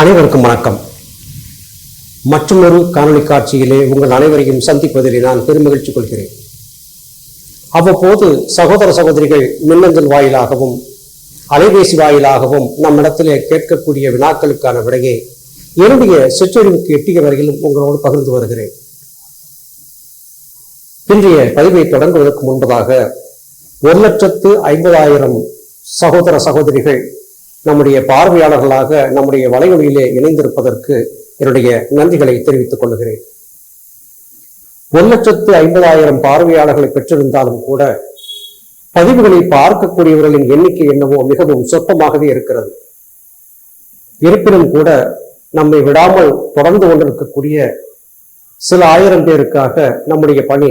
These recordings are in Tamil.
அனைவருக்கும் வணக்கம். மற்றொரு காணொளி காட்சியிலே உங்கள் அனைவரையும் சந்திப்பதிலே நான் பெருமகிழ்ச்சி கொள்கிறேன். அவ்வப்போது சகோதர சகோதரிகள் மின்னஞ்சல் வாயிலாகவும் அலைபேசி வாயிலாகவும் நம்மிடத்திலே கேட்கக்கூடிய வினாக்களுக்கான விடையை என்னுடைய சிற்றறிவுக்கு எட்டிய வரையிலும் உங்களோடு பகிர்ந்து வருகிறேன். இன்றைய பதிவை தொடங்குவதற்கு முன்பதாக ஒரு லட்சத்து ஐம்பதாயிரம் சகோதர சகோதரிகள் நம்முடைய பார்வையாளர்களாக நம்முடைய வலையொலியிலே இணைந்திருப்பதற்கு என்னுடைய நன்றிகளை தெரிவித்துக் கொள்கிறேன். ஒரு லட்சத்து ஐம்பதாயிரம் பார்வையாளர்களை பெற்றிருந்தாலும் கூட பதிவுகளை பார்க்கக்கூடியவர்களின் எண்ணிக்கை என்னவோ மிகவும் சொற்பமாகவே இருக்கிறது. இருப்பினும் கூட நம்மை விடாமல் தொடர்ந்து கொண்டிருக்கக்கூடிய சில ஆயிரம் பேருக்காக நம்முடைய பணி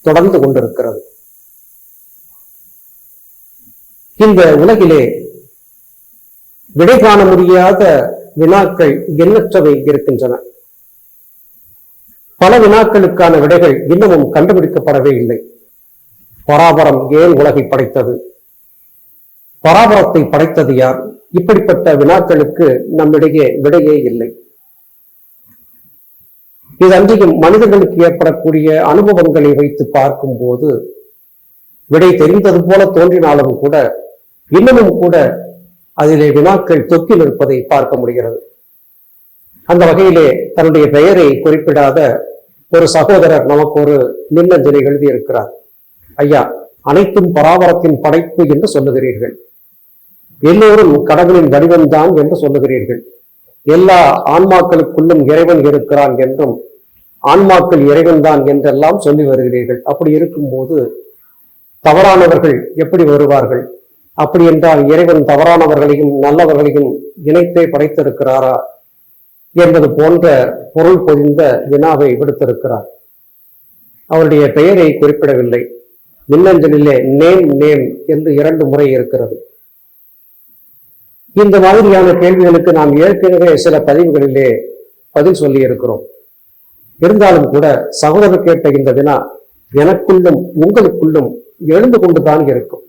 தொடர்ந்து கொண்டிருக்கிறது. இந்த உலகிலே விடை காண முடியாத வினாக்கள் எண்ணற்றவை இருக்கின்றன. பல வினாக்களுக்கான விடைகள் இன்னமும் கண்டுபிடிக்கப்படவே இல்லை. பராபரம் ஏன் உலகை படைத்தது? பராபரத்தை படைத்தது யார்? இப்படிப்பட்ட வினாக்களுக்கு நம்மிடையே விடையே இல்லை. இது அன்றையும் மனிதர்களுக்கு ஏற்படக்கூடிய அனுபவங்களை வைத்து பார்க்கும்போது விடை தெரிந்தது போல தோன்றினாலும் கூட இன்னமும் கூட அதிலே வினாக்கள் தொக்கில் இருப்பதை பார்க்க முடிகிறது. அந்த வகையிலே தன்னுடைய பெயரை குறிப்பிடாத ஒரு சகோதரர் நமக்கு ஒரு மின்னஞ்சலை எழுதியிருக்கிறார். ஐயா அனைத்தும் பராபரத்தின் படைப்பு என்று சொல்லுகிறீர்கள். எல்லோரும் கடவுளின் வடிவம்தான் என்று சொல்லுகிறீர்கள். எல்லா ஆன்மாக்களுக்குள்ளும் இறைவன் இருக்கிறான் என்றும் ஆன்மாக்கள் இறைவன்தான் என்றெல்லாம் சொல்லி வருகிறீர்கள். அப்படி இருக்கும்போது தவறானவர்கள் எப்படி வருவார்கள்? அப்படி என்றால் இறைவன் தவறானவர்களையும் நல்லவர்களையும் இணைத்தே படைத்திருக்கிறாரா என்பது போன்ற பொருள் பொதிந்த வினாவை விடுத்திருக்கிறார். அவருடைய பெயரை குறிப்பிடவில்லை. மின்னஞ்சலிலே நேம் நேம் என்று இரண்டு முறை இருக்கிறது. இந்த மாதிரியான கேள்விகளுக்கு நாம் ஏற்கனவே சில பதிவுகளிலே பதில் சொல்லி இருக்கிறோம் இருந்தாலும் கூட சகோதரர் கேட்ட இந்த வினா எனக்குள்ளும் உங்களுக்குள்ளும் எழுந்து கொண்டுதான் இருக்கும்.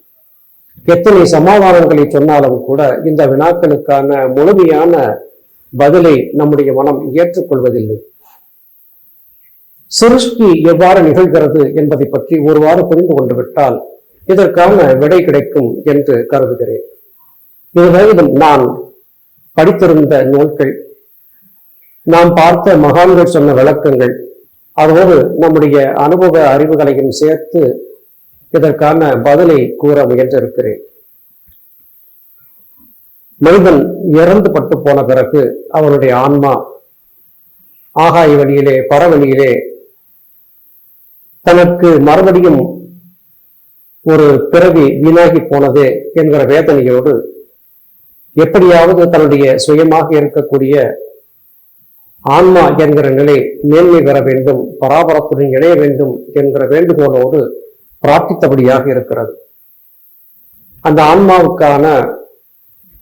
எத்தனை சமாதானங்களை சொன்னாலும் கூட இந்த வினாக்களுக்கான முழுமையான பதிலை நம்முடைய மனம் ஏற்றுக்கொள்வதில்லை. சிருஷ்டி எவ்வாறு நிகழ்கிறது என்பதை பற்றி ஒருவாறு புரிந்து கொண்டு விட்டால் இதற்கான விடை கிடைக்கும் என்று கருதுகிறேன். இதுவரையிலும் நான் படித்திருந்த நூல்கள் நாம் பார்த்த மகான்கள் சொன்ன விளக்கங்கள் அதோடு நம்முடைய அனுபவ அறிவுகளையும் சேர்த்து இதற்கான பதிலை கூற முயன்றிருக்கிறேன். மனிதன் இறந்து பட்டு போன பிறகு அவனுடைய ஆன்மா ஆகாய வழியிலே பரவழியிலே தனக்கு மறுபடியும் ஒரு பிறவி வீணாகி போனது என்கிற வேதனையோடு எப்படியாவது தன்னுடைய சுயமாக இருக்கக்கூடிய ஆன்மா என்கிற நிலை மேன்மை பெற வேண்டும் பராபரத்துடன் இணைய வேண்டும் என்கிற வேண்டுகோளோடு பிரார்த்தித்தபடியாக இருக்கிறது. அந்த ஆன்மாவுக்கான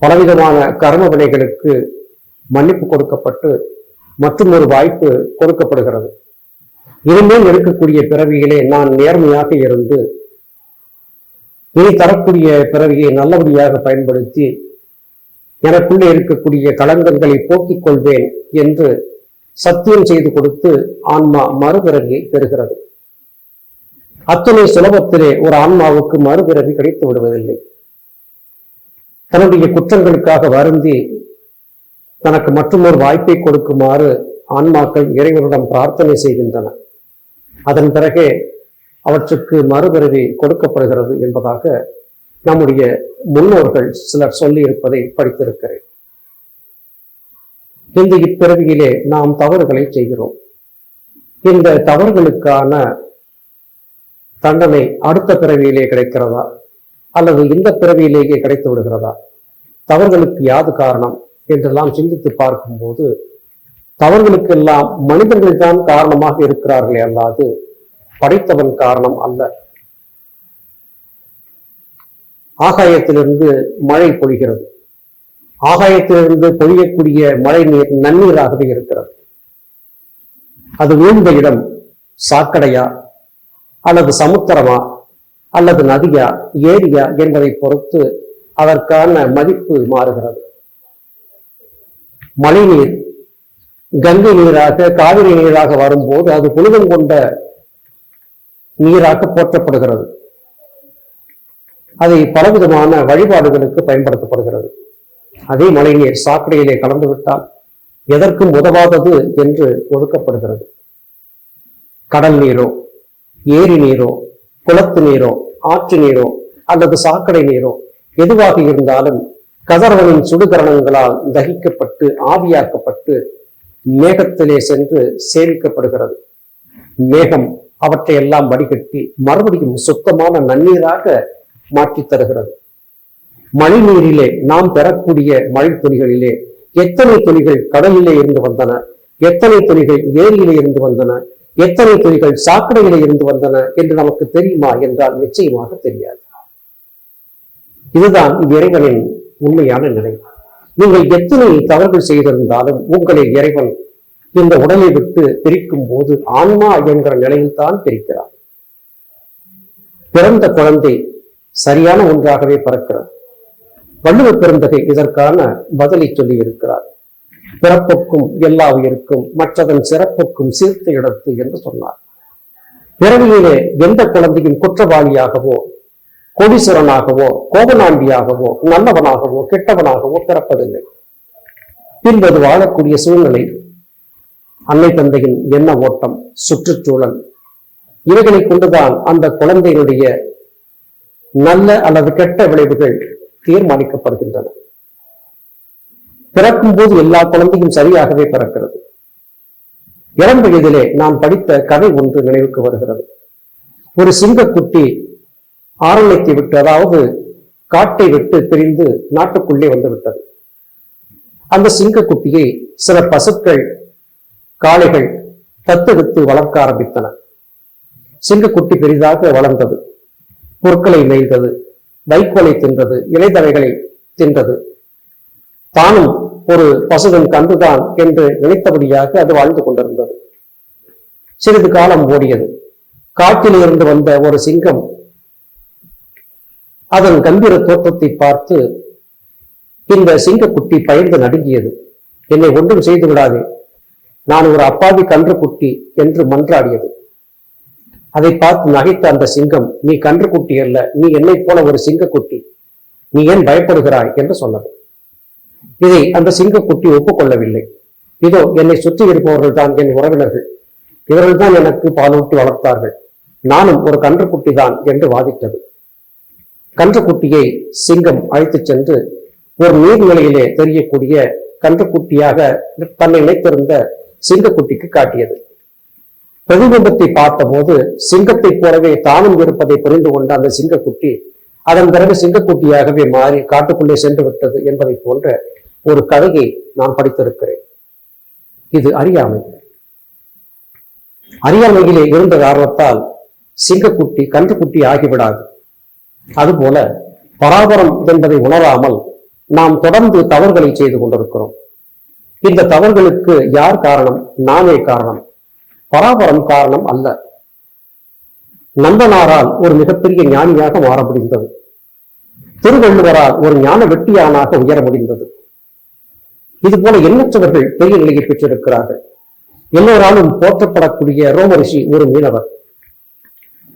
பலவிதமான கர்ம வினைகளுக்கு மன்னிப்பு கொடுக்கப்பட்டு மற்றும் ஒரு வாய்ப்பு கொடுக்கப்படுகிறது. இனிமேல் இருக்கக்கூடிய பிறவியிலே நான் நேர்மையாக இருந்து இனி தரக்கூடிய பிறவியை நல்லபடியாக பயன்படுத்தி எனக்குள்ளே இருக்கக்கூடிய களங்கங்களை போக்கிக் கொள்வேன் என்று சத்தியம் செய்து கொடுத்து ஆன்மா மறுபிறவியை பெறுகிறது. அத்தனை சுலபத்திலே ஒரு ஆன்மாவுக்கு மறுபிறவி கிடைத்து விடுவதில்லை. தன்னுடைய குற்றங்களுக்காக வருந்தி தனக்கு மற்றொரு வாய்ப்பை கொடுக்குமாறு ஆன்மாக்கள் இறைவனிடம் பிரார்த்தனை செய்கின்றன. அதன் பிறகே அவற்றுக்கு மறுபிறவி கொடுக்கப்படுகிறது என்பதாக நம்முடைய முன்னோர்கள் சிலர் சொல்லி இருப்பதை படித்திருக்கிறேன். இந்த இப்பிறவியிலே நாம் தவறுகளை செய்கிறோம். இந்த தவறுகளுக்கான தண்டனை அடுத்த பிறவியிலே கிடைக்கிறதா? அல்லது இந்த பிறவியிலேயே கிடைத்து விடுகிறதா? தவறுகளுக்கு யாது காரணம் என்றெல்லாம் சிந்தித்து பார்க்கும்போது தவறுகளுக்கெல்லாம் மனிதர்கள் தான் காரணமாக இருக்கிறார்களே அல்லாது படைத்தவன் காரணம் அல்ல. ஆகாயத்திலிருந்து மழை பொழிகிறது. ஆகாயத்திலிருந்து பொழியக்கூடிய மழை நீர் நன்னீராகவே இருக்கிறது. அது வீழ்ந்த இடம் சாக்கடையா? அல்லது சமுத்திரமா அல்லது நதியா ஏரியா என்பதை பொறுத்து அதற்கான மதிப்பு மாறுகிறது. மழைநீர் கங்கை நீராக காவிரி நீராக வரும்போது அது புனிதம் கொண்ட நீராக போற்றப்படுகிறது. அதை பலவிதமான வழிபாடுகளுக்கு பயன்படுத்தப்படுகிறது. அதே மழைநீர் சாக்கடையிலே கலந்து விட்டால் எதற்கும் உதவாதது என்று ஒதுக்கப்படுகிறது. கடல் நீரோ ஏரி நீரோ குளத்து நீரோ ஆற்று நீரோ அல்லது சாக்கடை நீரோ எதுவாக இருந்தாலும் கதர்வனின் சுடுகரணங்களால் தகிக்கப்பட்டு ஆவியாக்கப்பட்டு மேகத்திலே சென்று சேமிக்கப்படுகிறது. மேகம் அவற்றை எல்லாம் வடிகட்டி மறுபடியும் சுத்தமான நன்னீராக மாற்றித் தருகிறது. மழை நீரிலே நாம் பெறக்கூடிய மழை துணிகளிலே எத்தனை துணிகள் கடலிலே இருந்து வந்தன? எத்தனை துணிகள் ஏரியிலே இருந்து வந்தன? எத்தனை துளிகள் சாக்கடையிலே இருந்து வந்தன என்று நமக்கு தெரியுமா என்றால் நிச்சயமாக தெரியாது. இதுதான் இறைவனின் உண்மையான நிலை. நீங்கள் எத்தனை தவறுகள் செய்திருந்தாலும் உங்களை இறைவன் இந்த உடலை விட்டு பிரிக்கும் போது ஆன்மா என்கிற நிலையில் தான் பிரிக்கிறார். பிறந்த குழந்தை சரியான ஒன்றாகவே பிறக்கிறது. வள்ளுவ பெருந்தகை இதற்கான பதிலை சொல்லி இருக்கிறார் பிறப்புக்கும் எல்லா உயிருக்கும் மற்றதன் சிறப்புக்கும் சீர்த்த இடத்து என்று சொன்னார். பிறவியிலே எந்த குழந்தையும் குற்றவாளியாகவோ கோடீஸ்வரனாகவோ கோபநாண்டியாகவோ நல்லவனாகவோ கெட்டவனாகவோ பிறப்பதில்லை. பின்பது வாழக்கூடிய சூழ்நிலை அன்னை தந்தையின் எண்ண ஓட்டம் சுற்றுச்சூழல் இவைகளை கொண்டுதான் அந்த குழந்தையினுடைய நல்ல அல்லது கெட்ட விளைவுகள் தீர்மானிக்கப்படுகின்றன. பிறக்கும் போது எல்லா குழந்தையும் சரியாகவே பிறக்கிறது. இளம் வயதிலே நாம் படித்த கதை ஒன்று நினைவுக்கு வருகிறது. ஒரு சிங்கக்குட்டி ஆரண்யத்தை விட்டு அதாவது காட்டை விட்டு பிரிந்து நாட்டுக்குள்ளே வந்து விட்டது அந்த சிங்கக்குட்டியை சில பசுக்கள் காளைகள் தத்தெடுத்து வளர்க்க ஆரம்பித்தன. சிங்கக்குட்டி பெரிதாக வளர்ந்தது. பொருட்களை மேய்ந்தது. வைக்கோலை தின்றது. இலைதலைகளை தின்றது. தானும் ஒரு பசுவின் கன்றுதான் என்று நினைத்தபடியாக அது வாழ்ந்து கொண்டிருந்தது. சிறிது காலம் ஓடியது. காட்டில் இருந்து வந்த ஒரு சிங்கம் அதன் கம்பீர தோற்றத்தை பார்த்து இந்த சிங்கக்குட்டி பயந்து நடுங்கியது. என்னை ஒன்றும் செய்து விடாதே. நான் ஒரு அப்பாவி கன்று குட்டி என்று மன்றாடியது. அதை பார்த்து நகைத்த அந்த சிங்கம் நீ கன்று குட்டி அல்ல நீ என்னைப் போல ஒரு சிங்கக்குட்டி. நீ ஏன் பயப்படுகிறாய்? என்று சொன்னது. இதை அந்த சிங்கக்குட்டி ஒப்புக்கொள்ளவில்லை. இதோ என்னை சுற்றி இருப்பவர்கள் தான் என் உறவினர்கள். இவர்கள் தான் எனக்கு பாலூட்டி வளர்த்தார்கள். நானும் ஒரு கன்றுக்குட்டி தான் என்று வாதிட்டது. கன்றுக்குட்டியை சிங்கம் அழைத்துச் சென்று ஒரு நீர்நிலையிலே தெரியக்கூடிய கன்றுக்குட்டியாக தன்னை நினைத்திருந்த சிங்கக்குட்டிக்கு காட்டியது. பிரதிபிம்பத்தை பார்த்தபோது சிங்கத்தை போலவே தானும் இருப்பதை புரிந்து கொண்ட அந்த சிங்கக்குட்டி அதன் பிறகு சிங்கக்குட்டியாகவே மாறி காட்டுக்குள்ளே சென்று விட்டது என்பதை போன்ற ஒரு கதையை நான் படித்திருக்கிறேன். இது அறியாமை. அறியாமையிலே இருந்த காரணத்தால் சிங்கக்குட்டி கன்றுக்குட்டி ஆகிவிடாது. அதுபோல பராபரம் என்பதை உணராமல் நாம் தொடர்ந்து தவறுகளை செய்து கொண்டிருக்கிறோம். இந்த தவறுகளுக்கு யார் காரணம்? நானே காரணம். பராபரம் காரணம் அல்ல. நந்தனாரால் ஒரு மிகப்பெரிய ஞானியாக மாற முடிந்தது. திருவள்ளுவரால் ஒரு ஞான வெட்டியானாக உயர முடிந்தது. இது போல எண்ணற்றவர்கள் பெரிய நிலையை பெற்றிருக்கிறார்கள். எல்லோராலும் போற்றப்படக்கூடிய ரோமரிஷி ஒரு மீனவர்.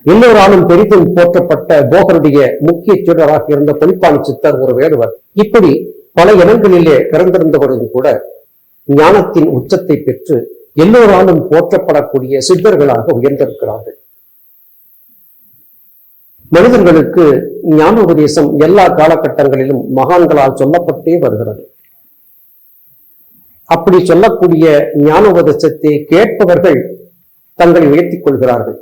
எல்லோராலும் பெரிதும் போற்றப்பட்ட போகருடைய முக்கிய சீடராக இருந்த பொலிப்பான சித்தர் ஒரு வேடுவர் இப்படி பல இடங்களிலே பிறந்திருந்தவர்களும் கூட ஞானத்தின் உச்சத்தை பெற்று எல்லோராலும் போற்றப்படக்கூடிய சித்தர்களாக உயர்ந்திருக்கிறார்கள். மனிதர்களுக்கு ஞான உபதேசம் எல்லா காலகட்டங்களிலும் மகான்களால் சொல்லப்பட்டே வருகிறது. அப்படி சொல்லக்கூடிய ஞான உபதேசத்தை கேட்பவர்கள் தங்களை உயர்த்திக் கொள்கிறார்கள்.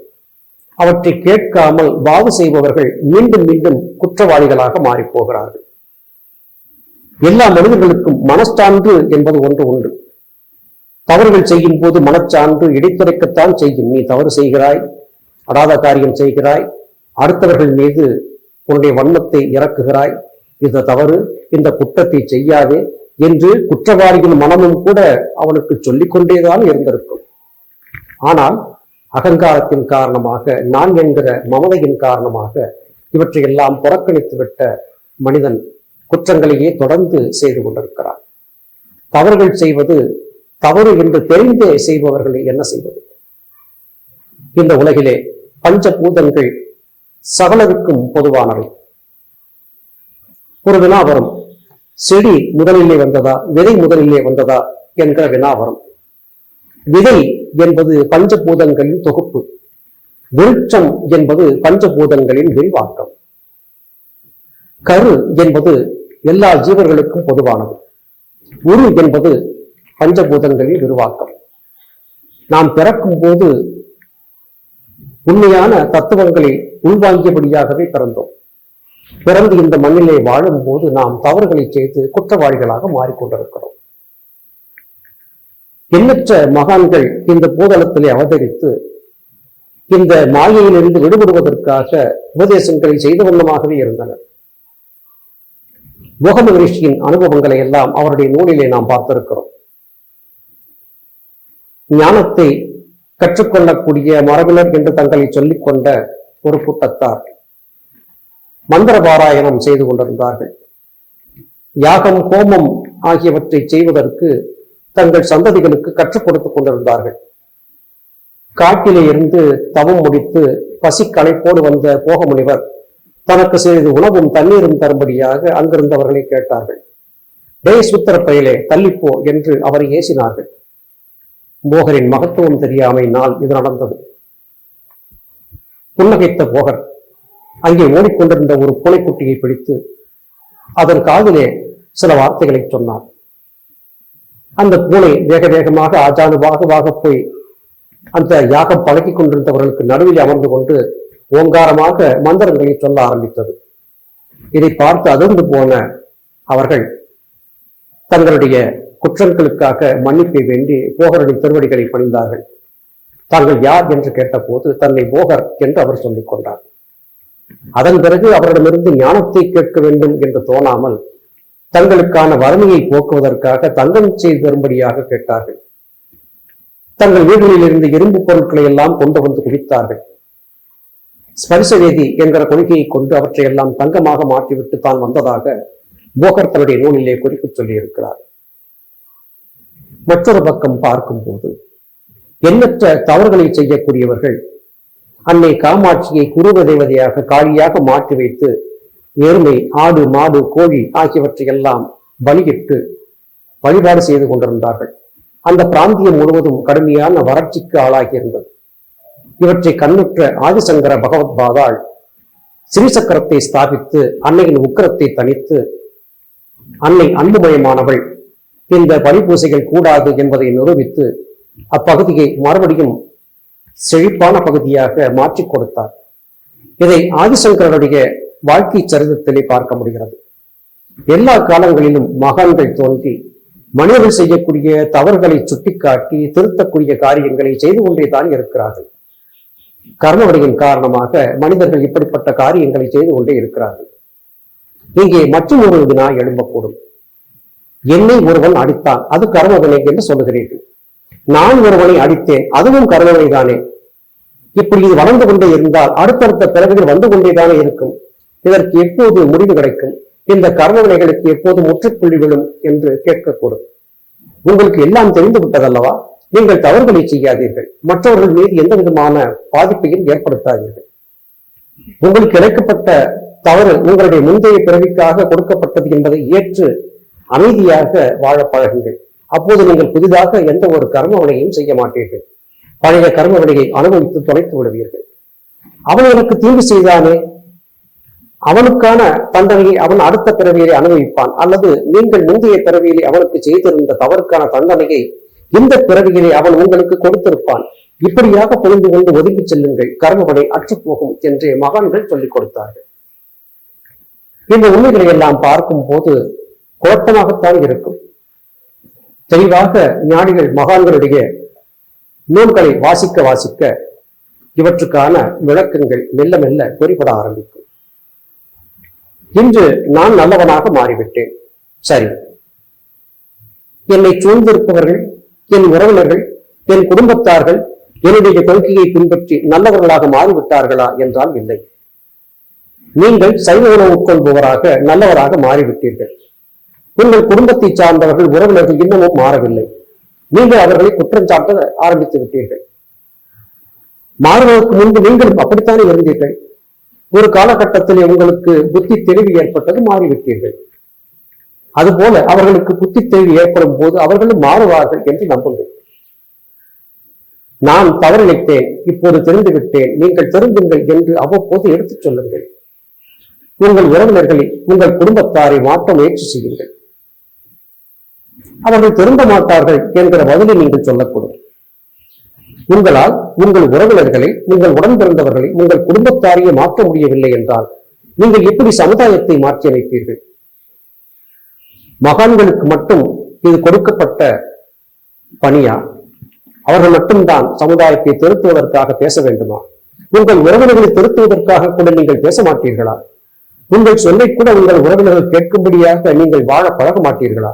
அவற்றை கேட்காமல் வாவு செய்பவர்கள் மீண்டும் மீண்டும் குற்றவாளிகளாக மாறிப்போகிறார்கள் எல்லா மனிதர்களுக்கும் மனச்சான்று என்பது ஒன்று உண்டு. தவறுகள் செய்யும் போது மனச்சான்று இடைத்துரைக்கத்தான் செய்யும். நீ தவறு செய்கிறாய் அடாத காரியம் செய்கிறாய் அடுத்தவர்கள் மீது உன்னுடைய வன்மத்தை இறக்குகிறாய். இந்த தவறு இந்த குற்றத்தை செய்யாதே என்று குற்றவாளியின் மனமும் கூட அவனுக்கு சொல்லிக்கொண்டேதான் இருந்திருக்கும். ஆனால் அகங்காரத்தின் காரணமாக நான் என்கிற மமதையின் காரணமாக இவற்றையெல்லாம் புறக்கணித்துவிட்ட மனிதன் குற்றங்களையே தொடர்ந்து செய்து கொண்டிருக்கிறான். தவறுகள் செய்வது தவறு என்று தெரிந்தே செய்பவர்களை என்ன செய்வது? இந்த உலகிலே பஞ்சபூதங்கள் சகலருக்கும் பொதுவானவை. ஒரு வினா வரும். செடி முதலிலே வந்ததா? விதை முதலிலே வந்ததா? என்கிற வினா வரும் விதை என்பது பஞ்சபூதங்களின் தொகுப்பு. விருட்சம் என்பது பஞ்சபூதங்களின் விரிவாக்கம். கரு என்பது எல்லா ஜீவர்களுக்கும் பொதுவானது. உரு என்பது பஞ்சபூதங்களின் விரிவாக்கம். நாம் பிறக்கும் போது உண்மையான தத்துவங்களை உள்வாங்கியபடியாகவே பிறந்தோம். பிறந்து இந்த மண்ணிலே வாழும் போது நாம் தவறுகளை செய்து குற்றவாளிகளாக மாறிக்கொண்டிருக்கிறோம். எண்ணற்ற மகான்கள் இந்த பூதளத்திலே அவதரித்து இந்த மாயையிலிருந்து விடுபடுவதற்காக உபதேசங்களை செய்த வண்ணமாகவே இருந்தனர். முக மகிழ்ச்சியின் அனுபவங்களை எல்லாம் அவருடைய நூலிலே நாம் பார்த்திருக்கிறோம். ஞானத்தை கற்றுக்கொள்ளக்கூடிய மரபினர் என்று தங்களை சொல்லிக்கொண்ட ஒரு கூட்டத்தார். மந்திர பாராயணம் செய்து கொண்டிருந்தார்கள். யாகம் ஹோமம் ஆகியவற்றை செய்வதற்கு தங்கள் சந்ததிகளுக்கு கற்றுக் கொடுத்துக் கொண்டிருந்தார்கள். காட்டிலே இருந்து தவம் முடித்து பசி களைப்போடு வந்த போகமுனிவர் தனக்கு சிறிது உணவும் தண்ணீரும் தரும்படியாக அங்கிருந்தவர்களை கேட்டார்கள். டே சுத்திர பயலே தள்ளிப்போ என்று அவரை ஏசினார்கள். போகரின் மகத்துவம் தெரியாமை நாள் இது நடந்தது. புன்னகைத்த போகர் அங்கே ஓடிக்கொண்டிருந்த ஒரு பூனைக்குட்டியை பிடித்து அதன் காதிலே சில வார்த்தைகளை சொன்னார். அந்த பூனை வேக வேகமாக ஆஜானுபாகவாக போய் அந்த யாகம் பழக்கிக் கொண்டிருந்தவர்களுக்கு நடுவில் அமர்ந்து கொண்டு ஓங்காரமாக மந்திரங்களை சொல்ல ஆரம்பித்தது. இதை பார்த்து அதிர்ந்து போன அவர்கள் தங்களுடைய குற்றங்களுக்காக மன்னிப்பை வேண்டி போகரின் திருவடிகளை பணிந்தார்கள். தாங்கள் யார் என்று கேட்டபோது தன்னை போகர் என்று அவர் சொல்லிக் கொண்டார். அதன் பிறகு அவரிடமிருந்து ஞானத்தை கேட்க வேண்டும் என்று தோணாமல் தங்களுக்கான வறுமையை போக்குவதற்காக தங்கம் செய்து தரும்படியாக கேட்டார்கள். தங்கள் வீடுகளில் இருந்து இரும்பு பொருட்களை எல்லாம் கொண்டு வந்து குவித்தார்கள். ஸ்பரிசவேதி என்கிற கொள்கையை கொண்டு அவற்றை எல்லாம் தங்கமாக மாற்றிவிட்டு தான் வந்ததாக போகர் தன்னுடைய நூலிலே குறிப்பு சொல்லியிருக்கிறார். மற்றொரு பக்கம் பார்க்கும்போது எண்ணற்ற தவறுகளை செய்யக்கூடியவர்கள் அன்னை காமாட்சியை குருவ தேவதையாக காளியாக மாற்றி வைத்து எருமை ஆடு மாடு கோழி ஆகியவற்றையெல்லாம் பலியிட்டு வழிபாடு செய்து கொண்டிருந்தார்கள். அந்த பிராந்தியம் முழுவதும் கடுமையான வறட்சிக்கு ஆளாகியிருந்தது. இவற்றை கண்ணுற்ற ஆதிசங்கர பகவத் பாதாள் ஸ்ரீசக்கரத்தை ஸ்தாபித்து அன்னையின் உக்கரத்தை தனித்து அன்னை அன்புமயமானவள் இந்த பலிபூசைகள் கூடாது என்பதை நிரூபித்து அப்பகுதியை மறுபடியும் செழிப்பான பகுதியாக மாற்றிக் கொடுத்தார். இதை ஆதிசங்கரனுடைய வாழ்க்கை சரிதத்திலே பார்க்க முடிகிறது. எல்லா காலங்களிலும் மகான்கள் தோன்றி மனிதர்கள் செய்யக்கூடிய தவறுகளை சுட்டிக்காட்டி திருத்தக்கூடிய காரியங்களை செய்து கொண்டே தான் இருக்கிறார்கள். கர்மவடியின் காரணமாக மனிதர்கள் இப்படிப்பட்ட காரியங்களை செய்து கொண்டே இருக்கிறார்கள். இங்கே மற்றும் ஒரு வினா எழும்பக்கூடும். என்னை ஒருவன் அடித்தான். அது கர்மவினை என்று சொல்லுகிறீர்கள். நான் ஒருவனை அடித்தேன் அதுவும் கர்மவினை இப்படி இது வளர்ந்து கொண்டே இருந்தால் அடுத்தடுத்த பிறகுகள் வந்து கொண்டேதானே இருக்கும். இதற்கு எப்போது முடிவு கிடைக்கும்? இந்த கர்மவினைகளுக்கு எப்போது முற்றுப்புள்ளி விழும் என்று கேட்கக்கூடும். உங்களுக்கு எல்லாம் தெரிந்து விட்டதல்லவா? நீங்கள் தவறுகளை செய்யாதீர்கள். மற்றவர்கள் மீது எந்த விதமான பாதிப்பையும் ஏற்படுத்தாதீர்கள். உங்களுக்கு இழைக்கப்பட்ட தவறு உங்களுடைய முந்தைய பிறவிக்காக கொடுக்கப்பட்டது என்பதை ஏற்று அமைதியாக வாழ பழகுங்கள். அப்போது நீங்கள் புதிதாக எந்த ஒரு கர்மவினையும் செய்ய மாட்டீர்கள். பழைய கர்மவினையை அனுபவித்து தொலைத்து விடுவீர்கள். அவன் எனக்கு தீங்கு செய்தானே? அவனுக்கான தண்டனையை அவன் அடுத்த பிறவியிலே அனுபவிப்பான். அல்லது நீங்கள் முந்தைய பிறவியிலே அவனுக்கு செய்திருந்த தவறுக்கான தண்டனையை இந்த பிறவியிலே அவன் உங்களுக்கு கொடுத்திருப்பான். இப்படியாக புரிந்து கொண்டு ஒதுங்கி செல்லுங்கள். கர்மபடை அற்றுப்போகும் என்று மகான்கள் சொல்லிக் கொடுத்தார்கள். இந்த உண்மைகளை எல்லாம் பார்க்கும் போது குழப்பமாகத்தான் இருக்கும். தெளிவாக ஞானிகள் மகான்களுடைய நூல்களை வாசிக்க வாசிக்க இவற்றுக்கான விளக்கங்கள் மெல்ல மெல்ல குறிப்பிட ஆரம்பிக்கும். இன்று நான் நல்லவனாக மாறிவிட்டேன். சரி. என்னை சூழ்ந்திருப்பவர்கள் என் உறவினர்கள் என் குடும்பத்தார்கள் என்னுடைய கொள்கையை பின்பற்றி நல்லவர்களாக மாறிவிட்டார்களா என்றால் இல்லை. நீங்கள் சைவ உணவு உட்கொள்பவராக நல்லவராக மாறிவிட்டீர்கள். உங்கள் குடும்பத்தை சார்ந்தவர்கள் உறவினர்கள் இன்னமும் மாறவில்லை. நீங்கள் அவர்களை குற்றம் சாட்ட ஆரம்பித்து விட்டீர்கள். மாறுவதற்கு முன்பு நீங்களும் அப்படித்தானே இருந்தீர்கள்? ஒரு காலகட்டத்திலே உங்களுக்கு புத்தி தெளிவு ஏற்பட்டது மாறிவிட்டீர்கள். அதுபோல அவர்களுக்கு புத்தி தெளிவு ஏற்படும் போது அவர்களும் மாறுவார்கள் என்று நம்புங்கள். நான் தவறிழைத்தேன் இப்போது தெரிந்து விட்டேன். நீங்கள் தெரிந்துங்கள் என்று அவ்வப்போது எடுத்துச் சொல்லுங்கள். உங்கள் உறவினர்களை உங்கள் குடும்பத்தாரை மாற்ற முயற்சி செய்யுங்கள். அவர்கள் திரும்ப மாட்டார்கள் என்கிற பதிலை நீங்கள் சொல்லக்கூடும். உங்களால் உங்கள் உறவினர்களை உங்கள் உடன் பிறந்தவர்களை உங்கள் குடும்பத்தாரையே மாற்ற முடியவில்லை என்றால் நீங்கள் எப்படி சமுதாயத்தை மாற்றி அமைப்பீர்கள்? மகான்களுக்கு மட்டும் இது கொடுக்கப்பட்ட பணியா? அவர்கள் மட்டும்தான் சமுதாயத்தை திருத்துவதற்காக பேச வேண்டுமா? உங்கள் உறவினர்களை திருத்துவதற்காக கூட நீங்கள் பேச மாட்டீர்களா? உங்கள் சொல்லை கூட உங்கள் உறவினர்கள் கேட்கும்படியாக நீங்கள் வாழ பழக மாட்டீர்களா?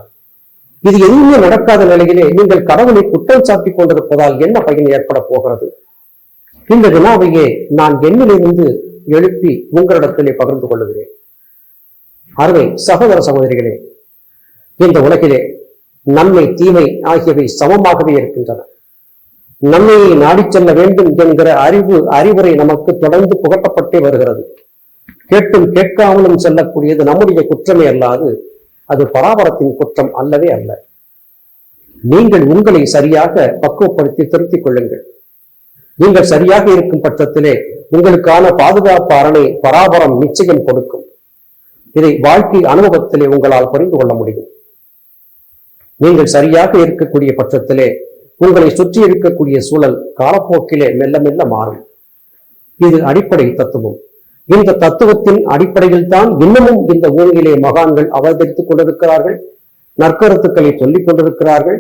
இது எதுவுமே நடக்காத நிலையிலே நீங்கள் கடவுளை குற்றம் சாட்டிக் கொண்டிருப்பதால் என்ன பயன் ஏற்பட போகிறது? இந்த வினாவையே நான் எண்ணிலிருந்து எழுப்பி உங்களிடத்திலே பகிர்ந்து கொள்ளுகிறேன். அருமை சகோதர சகோதரிகளே இந்த உலகிலே நன்மை தீமை ஆகியவை சமமாகவே இருக்கின்றன. நன்மையை நாடிச் செல்ல வேண்டும் என்கிற அறிவு அறிவுரை நமக்கு தொடர்ந்து புகட்டப்பட்டே வருகிறது. கேட்டும் கேட்காமலும் செல்லக்கூடியது நம்முடைய குற்றமே அல்லாது அது பராபரத்தின் குற்றம் அல்லவே அல்ல. நீங்கள் உங்களை சரியாக பக்குவப்படுத்தி திருத்திக் கொள்ளுங்கள். நீங்கள் சரியாக இருக்கும் பட்சத்திலே உங்களுக்கான பாதுகாப்பு அரணை பராபரம் நிச்சயம் கொடுக்கும். இதை வாழ்க்கை அனுபவத்திலே உங்களால் புரிந்து கொள்ள முடியும். நீங்கள் சரியாக இருக்கக்கூடிய பட்சத்திலே உங்களை சுற்றி இருக்கக்கூடிய சூழல் காலப்போக்கிலே மெல்ல மெல்ல மாறும். இது அடிப்படை தத்துவம். இந்த தத்துவத்தின் அடிப்படையில் தான் இன்னமும் இந்த பூமியிலே மகான்கள் அவதரித்துக் கொண்டிருக்கிறார்கள் நற்கருத்துக்களை சொல்லிக் கொண்டிருக்கிறார்கள்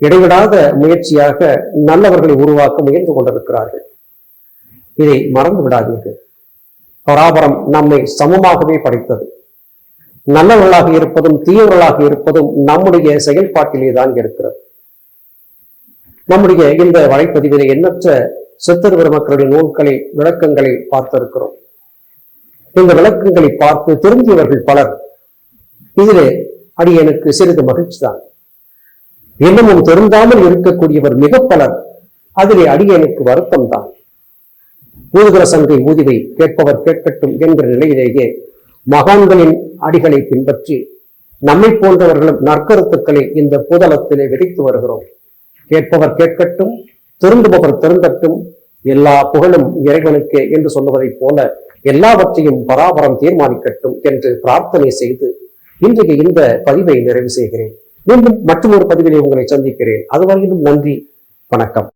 இடைவிடாத முயற்சியாக நல்லவர்களை உருவாக்க முயன்று கொண்டிருக்கிறார்கள். இதை மறந்து விடாதீர்கள். பராபரம் நம்மை சமமாகவே படைத்தது. நல்லவர்களாக இருப்பதும் தீயவர்களாக இருப்பதும் நம்முடைய செயல்பாட்டிலே தான் இருக்கிறது. நம்முடைய இந்த வலைப்பதிவிலே எண்ணற்ற சித்தர் பெருமக்களுடைய நூல்களை விளக்கங்களை பார்த்திருக்கிறோம். இந்த விளக்கங்களை பார்த்து திரும்பியவர்கள் பலர் இதிலே அடியனுக்கு சிறிது மகிழ்ச்சி தான் இன்னமும் திருந்தாமல் இருக்கக்கூடியவர் மிக பலர் அதிலே அடியனுக்கு வருத்தம் தான் ஊதுகிற சங்கை ஊதிவை கேட்பவர் கேட்கட்டும் என்கிற நிலையிலேயே மகான்களின் அடிகளை பின்பற்றி நம்மை போன்றவர்களும் நற்கருத்துக்களை இந்த பூதளத்திலே விதைத்து வருகிறோம். கேட்பவர் கேட்கட்டும் திருந்துபவர் திருந்தட்டும் எல்லா புகழும் இறைவனுக்கே என்று சொல்லுவதைப் போல எல்லாவற்றையும் பராபரம் தீர்மானிக்கட்டும் என்று பிரார்த்தனை செய்து இன்றைக்கு இந்த பதிவை நிறைவு செய்கிறேன். மீண்டும் மற்றொரு பதிவிலே உங்களை சந்திக்கிறேன். அதுவரையிலும் நன்றி வணக்கம்.